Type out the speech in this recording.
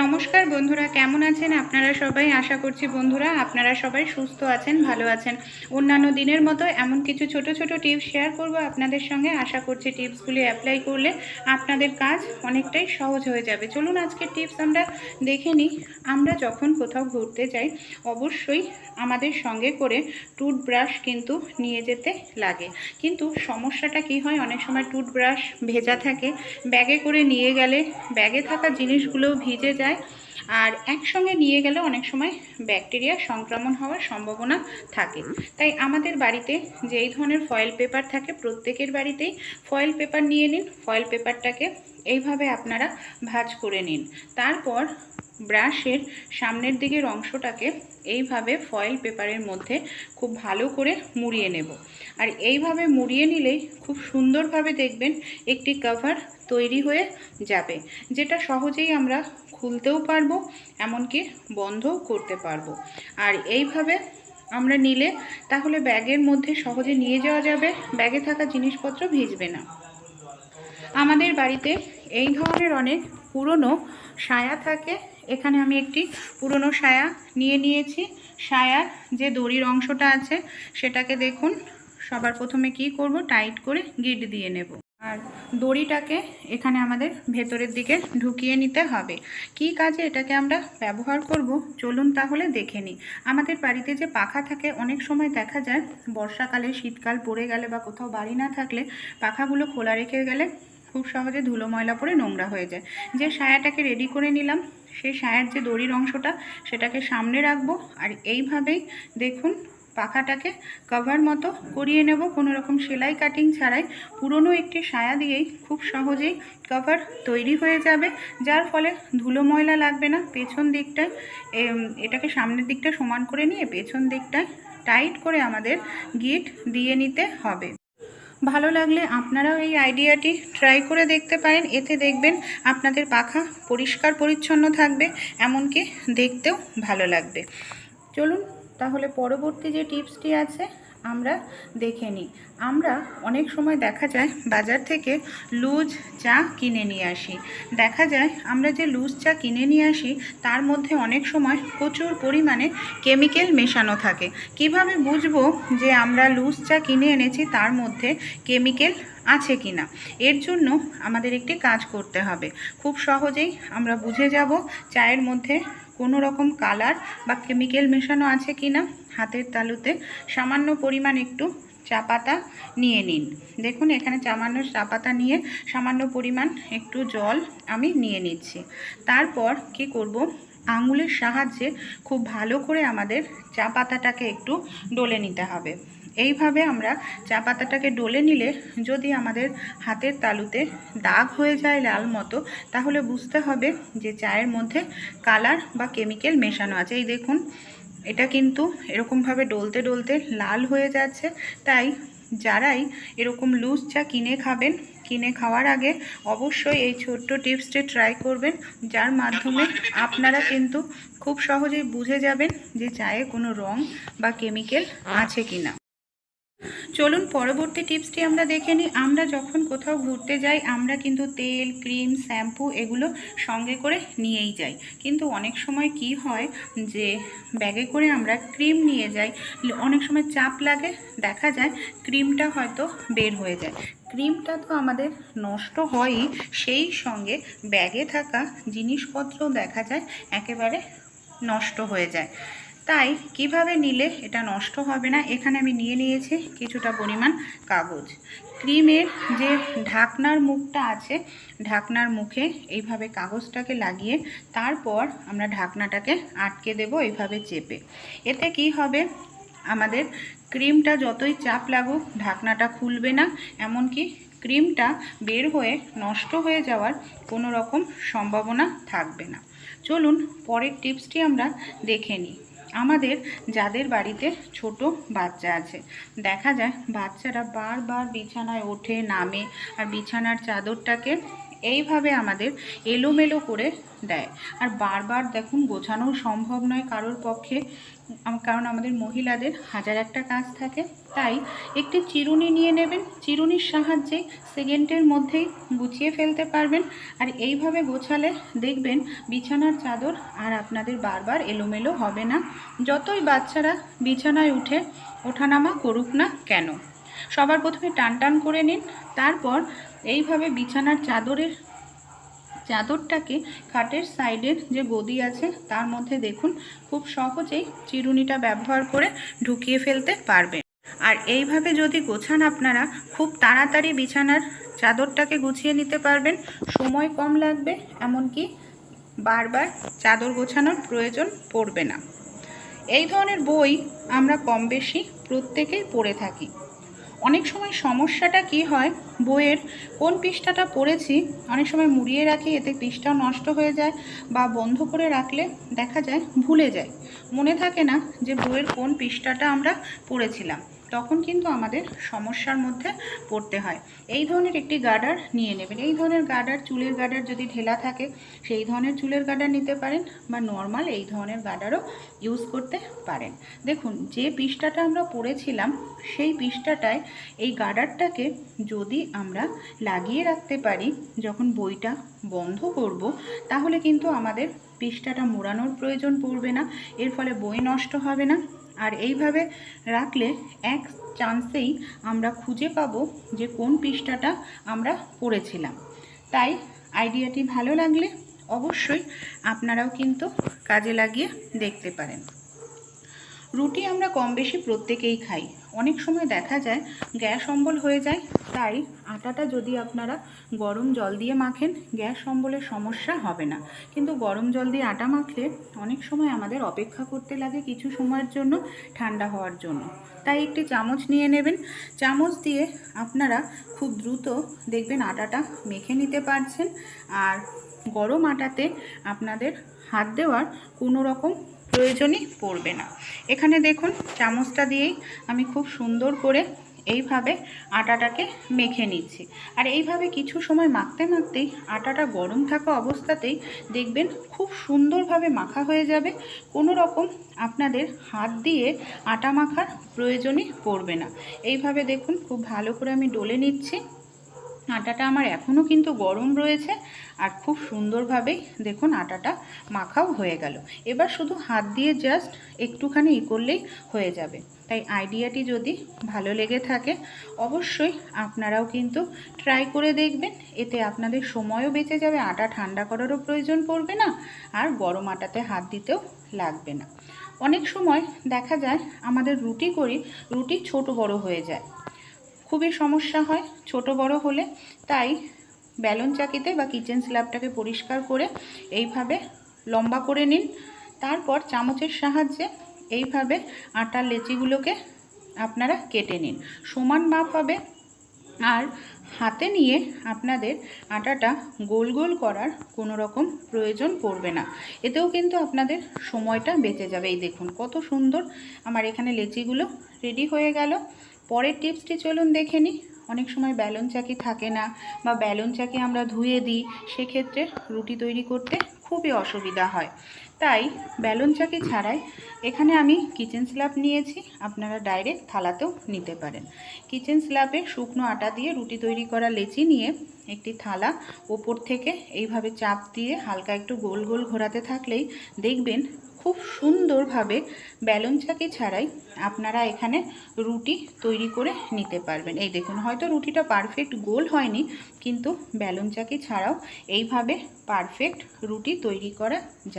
নমস্কার বন্ধুরা, কেমন আছেন আপনারা সবাই? আশা করছি বন্ধুরা আপনারা সবাই সুস্থ আছেন, ভালো আছেন। অন্যান্য দিনের মতো এমন কিছু ছোট ছোট টিপস শেয়ার করব আপনাদের সঙ্গে। আশা করছি টিপসগুলি অ্যাপ্লাই করলে আপনাদের কাজ অনেকটাই সহজ হয়ে যাবে। চলুন আজকের টিপস আমরা দেখে নিই। আমরা যখন কোথাও ঘুরতে যাই, অবশ্যই আমাদের সঙ্গে করে টুথব্রাশ কিন্তু নিয়ে যেতে লাগে। কিন্তু সমস্যাটা কি হয়? অনেক সময় টুথব্রাশ ভেজা থাকে। ব্যাগে করে নিয়ে গেলে ব্যাগে থাকা জিনিসগুলোও ভিজে যায়। আর একসঙ্গে নিয়ে গেলে অনেক সময় ব্যাকটেরিয়া সংক্রমণ হওয়ার সম্ভাবনা থাকে। তাই আমাদের বাড়িতে যেই ধরনের ফয়েল পেপার থাকে, প্রত্যেকের বাড়িতেই ফয়েল পেপার নিয়ে নিন। ফয়েল পেপারটাকে এইভাবে আপনারা ভাঁজ করে নিন। তারপর ব্রাশের সামনের দিকের অংশটাকে এইভাবে ফয়েল পেপারের মধ্যে খুব ভালো করে মুড়িয়ে নেব। আর এইভাবে মুড়িয়ে নিলেই খুব সুন্দরভাবে দেখবেন একটি কভার তৈরি হয়ে যাবে, যেটা সহজেই আমরা খুলতেও পারব, এমনকি বন্ধও করতে পারব। আর এইভাবে আমরা নিলে তাহলে ব্যাগের মধ্যে সহজে নিয়ে যাওয়া যাবে, ব্যাগে থাকা জিনিসপত্র ভিজবে না। আমাদের বাড়িতে এই ধরনের অনেক পুরনো সায়া থাকে। এখানে আমি একটি পুরনো সায়া নিয়ে নিয়েছি। সায়ার যে দড়ির অংশটা আছে, সেটাকে দেখুন। সবার প্রথমে কি করব? টাইট করে গিট দিয়ে নেব। আর দড়িটাকে এখানে আমাদের ভেতরের দিকে ঢুকিয়ে নিতে হবে। কি কাজে এটাকে আমরা ব্যবহার করব? চলুন তাহলে দেখে নিই। আমাদের বাড়িতে যে পাখা থাকে, অনেক সময় দেখা যায়, বর্ষাকালে, শীতকাল পড়ে গেলে বা কোথাও বাড়ি না থাকলে পাখাগুলো খোলা রেখে গেলে খুব সহজে ধুলো ময়লা পড়ে নোংরা হয়ে যায়। যে সায়াটাকে রেডি করে নিলাম সেই সায়ার যে দড়ির অংশটা, সেটাকে সামনে রাখব আর এইভাবেই দেখুন পাখাটাকে কভার মতো করিয়ে নেব। কোনো রকম সেলাই কাটিং ছাড়াই পুরনো একটি সায়া দিয়েই খুব সহজেই কভার তৈরি হয়ে যাবে। যার ফলে ধুলো ময়লা লাগবে না। পেছন দিকটায় এটাকে সামনের দিকটা সমান করে নিয়ে পেছন দিকটায় টাইট করে আমাদের গিট দিয়ে নিতে হবে। ভালো লাগলে আপনারাও এই আইডিয়াটি ট্রাই করে দেখতে পারেন। এতে দেখবেন আপনাদের পাখা পরিষ্কার পরিচ্ছন্ন থাকবে, এমনকি দেখতেও ভালো লাগবে। চলুন তাহলে পরবর্তী যে টিপসটি আছে আমরা দেখে নিই। আমরা অনেক সময় দেখা যায় বাজার থেকে লুজ চা কিনে নিয়ে আসি। দেখা যায় আমরা যে লুজ চা কিনে নিয়ে আসি, তার মধ্যে অনেক সময় প্রচুর পরিমাণে কেমিক্যাল মেশানো থাকে। কীভাবে বুঝব যে আমরা লুজ চা কিনে এনেছি, তার মধ্যে কেমিক্যাল আছে কিনা? এর জন্য আমাদের একটি কাজ করতে হবে। খুব সহজেই আমরা বুঝে যাব চায়ের মধ্যে কোনো রকম কালার বা কেমিক্যাল মেশানো আছে কি না হাতের তালুতে? সামান্য পরিমাণ একটু চা পাতা নিয়ে নিন। দেখুন, এখানে সামান্য চা পাতা নিয়ে সামান্য পরিমাণ একটু জল আমি নিয়ে নিচ্ছি। তারপর কি করব? আঙুলের সাহায্যে খুব ভালো করে আমাদের চা পাতাটাকে একটু ডলে নিতে হবে। এইভাবে আমরা চা পাতাটাকে ডলে নিলে যদি আমাদের হাতের তালুতে দাগ হয়ে যায় লাল মতো, তাহলে বুঝতে হবে যে চায়ের মধ্যে কালার বা কেমিক্যাল মেশানো আছে। এই দেখুন, এটা কিন্তু এরকমভাবে ডলতে ডলতে লাল হয়ে যাচ্ছে। তাই যারাই এরকম লুজ চা কিনে খাবেন, কিনে খাওয়ার আগে অবশ্যই এই ছোট্ট টিপসটি ট্রাই করবেন, যার মাধ্যমে আপনারা কিন্তু খুব সহজেই বুঝে যাবেন যে চায়ে কোনো রং বা কেমিক্যাল আছে কিনা। চলুন পরবর্তী টিপসটি আমরা দেখে নিই। আমরা যখন কোথাও ঘুরতে যাই, আমরা কিন্তু তেল, ক্রিম, শ্যাম্পু এগুলো সঙ্গে করে নিয়েই যাই। কিন্তু অনেক সময় কি হয় যে, ব্যাগে করে আমরা ক্রিম নিয়ে যাই। অনেক সময় চাপ লাগে, দেখা যায় ক্রিমটা হয়তো বের হয়ে যায়। ক্রিমটা তো আমাদের নষ্ট হয়ই, সেই সঙ্গে ব্যাগে থাকা জিনিসপত্রও দেখা যায়, একেবারে নষ্ট হয়ে যায়। তাই কীভাবে নিলে এটা নষ্ট হবে না? এখানে আমি নিয়ে নিয়েছি কিছুটা পরিমাণ কাগজ। ক্রিমের যে ঢাকনার মুখটা আছে, ঢাকনার মুখে এইভাবে কাগজটাকে লাগিয়ে তারপর আমরা ঢাকনাটাকে আটকে দেব এইভাবে চেপে। এতে কি হবে? আমাদের ক্রিমটা যতই চাপ লাগুক, ঢাকনাটা খুলবে না। এমনকি ক্রিমটা বের হয়ে নষ্ট হয়ে যাওয়ার কোনো রকম সম্ভাবনা থাকবে না। চলুন পরের টিপসটি আমরা দেখে নিই। আমাদের যাদের বাড়িতে ছোট বাচ্চা আছে। দেখা যায় বাচ্চারা বারবার বিছানায় ওঠে, নামে, আর বিছানার চাদরটাকে এইভাবে আমাদের এলোমেলো করে দেয়। আর বারবার দেখুন, গোছানো সম্ভব নয় কারোর পক্ষে কারণ আমাদের মহিলাদের হাজার একটা কাজ থাকে। তাই একটি চিরুনি নিয়ে নেবেন। চিরুনির সাহায্যে সেকেন্ডের মধ্যেই গুছিয়ে ফেলতে পারবেন। আর এইভাবে গোছালে দেখবেন বিছানার চাদর আর আপনাদের বারবার এলোমেলো হবে না। যতই বাচ্চারা বিছানায় উঠে ওঠানামা করুক না কেন। সবার প্রথমে টান টান করে নিন, তারপর এইভাবে বিছানার চাদরের, চাদরটাকে খাটের সাইডের যে গদি আছে, তার মধ্যে দেখুন খুব সহজেই চিরুনিটা ব্যবহার করে ঢুকিয়ে ফেলতে পারবেন। আর এইভাবে যদি গোছান আপনারা, খুব তাড়াতাড়ি বিছানার চাদরটাকে গুছিয়ে নিতে পারবেন। সময় কম লাগবে, এমনকি বারবার চাদর গোছানোর প্রয়োজন পড়বে না। এই ধরনের বই আমরা কম বেশি প্রত্যেকেই পড়ে থাকি। অনেক সময় সমস্যাটা কি হয়? বইয়ের কোন পৃষ্ঠাটা পড়েছি, অনেক সময় মুড়িয়ে রাখি, এতে পৃষ্ঠা নষ্ট হয়ে যায় বা বন্ধ করে রাখলে দেখা যায় ভুলে যায়। মনে থাকে না যে বইয়ের কোন পৃষ্ঠাটা আমরা পড়েছিলাম। তখন কিন্তু আমাদের সমস্যার মধ্যে পড়তে হয়। এই ধরনের একটি গার্ডার নিয়ে নেবেন। এই ধরনের গার্ডার, চুলের গার্ডার যদি ঢেলা থাকে, সেই ধরনের চুলের গার্ডার নিতে পারেন বা নর্মাল এই ধরনের গার্ডারও ইউজ করতে পারেন। দেখুন, যে পৃষ্ঠাটা আমরা পড়েছিলাম, সেই পৃষ্ঠাটায় এই গার্ডারটাকে যদি আমরা লাগিয়ে রাখতে পারি, যখন বইটা বন্ধ করব, তাহলে কিন্তু আমাদের পৃষ্ঠাটা মোড়ানোর প্রয়োজন পড়বে না। এর ফলে বই নষ্ট হবে না। আর এইভাবে রাখলে এক চান্সেই আমরা খুঁজে পাবো যে কোন পৃষ্ঠাটা আমরা পড়েছিলাম। তাই আইডিয়াটি ভালো লাগলে অবশ্যই আপনারাও কিন্তু কাজে লাগিয়ে দেখতে পারেন। রুটি আমরা কম বেশি প্রত্যেকেই খাই। অনেক সময় দেখা যায় গ্যাস অম্বল হয়ে যায়, তাই আটাটা যদি আপনারা গরম জল দিয়ে মাখেন, গ্যাস অম্বলের সমস্যা হবে না। কিন্তু গরম জল দিয়ে আটা মাখলে অনেক সময় আমাদের অপেক্ষা করতে লাগে কিছু সময়ের জন্য, ঠান্ডা হওয়ার জন্য। তাই একটি চামচ নিয়ে নেবেন। চামচ দিয়ে আপনারা খুব দ্রুত দেখবেন আটাটা মেখে নিতে পারছেন। আর গরম আটাতে আপনাদের হাত দেওয়ার কোনো রকম প্রয়োজনই পড়বে না। এখানে দেখুন, চামচটা দিয়েই আমি খুব সুন্দর করে এইভাবে আটাটাকে মেখে নিচ্ছি। আর এইভাবে কিছু সময় মাখতে মাখতেই আটাটা গরম থাকা অবস্থাতেই দেখবেন খুব সুন্দরভাবে মাখা হয়ে যাবে। কোনো রকম আপনাদের হাত দিয়ে আটা মাখার প্রয়োজনই পড়বে না। এইভাবে দেখুন, খুব ভালো করে আমি ডলে নিচ্ছি। আটাটা আমার এখনও কিন্তু গরম রয়েছে আর খুব সুন্দরভাবেই দেখুন আটাটা মাখাও হয়ে গেল। এবার শুধু হাত দিয়ে জাস্ট একটুখানি ই করলেই হয়ে যাবে। তাই আইডিয়াটি যদি ভালো লেগে থাকে, অবশ্যই আপনারাও কিন্তু ট্রাই করে দেখবেন। এতে আপনাদের সময়ও বেঁচে যাবে, আটা ঠান্ডা করারও প্রয়োজন পড়বে না আর গরম আটাতে হাত দিতেও লাগবে না। অনেক সময় দেখা যায় আমাদের রুটি করি, রুটি ছোট বড় হয়ে যায়। খুবই সমস্যা হয়, ছোট বড় হলে। তাই ব্যালন চাকিতে বা কিচেন স্ল্যাবটাকে পরিষ্কার করে এইভাবে লম্বা করে নিন। তারপর চামচের সাহায্যে এইভাবে আটার লেচিগুলোকে আপনারা কেটে নিন। সমান মাপ হবে। আর হাতে নিয়ে আপনাদের আটাটা গোল গোল করার কোনো রকম প্রয়োজন পড়বে না। এতেও কিন্তু আপনাদের সময়টা বেঁচে যাবে। এই দেখুন, কত সুন্দর আমার এখানে লেচিগুলো রেডি হয়ে গেল। পরের টিপসটি চলুন দেখে নিই। অনেক সময় ব্যালন চাকি থাকে না বা ব্যালন চাকি আমরা ধুয়ে দিই, সেক্ষেত্রে রুটি তৈরি করতে খুবই অসুবিধা হয়। তাই ব্যালন চাকি ছাড়াই এখানে আমি কিচেন স্ল্যাব নিয়েছি, আপনারা ডাইরেক্ট থালাতেও নিতে পারেন। কিচেন স্ল্যাবে শুকনো আটা দিয়ে রুটি তৈরি করা লেচি নিয়ে একটি থালা। ওপর থেকে এইভাবে চাপ দিয়ে হালকা একটু গোল গোল ঘোরাতে থাকলেই দেখবেন খুব সুন্দরভাবে ব্যালন চাকি ছাড়াই আপনারা এখানে রুটি তৈরি করে নিতে পারবেন। এই দেখুন, হয়তো রুটিটা পারফেক্ট গোল হয়নি, কিন্তু ব্যালন চাকি ছাড়াও এইভাবে পারফেক্ট রুটি তৈরি করা যায়।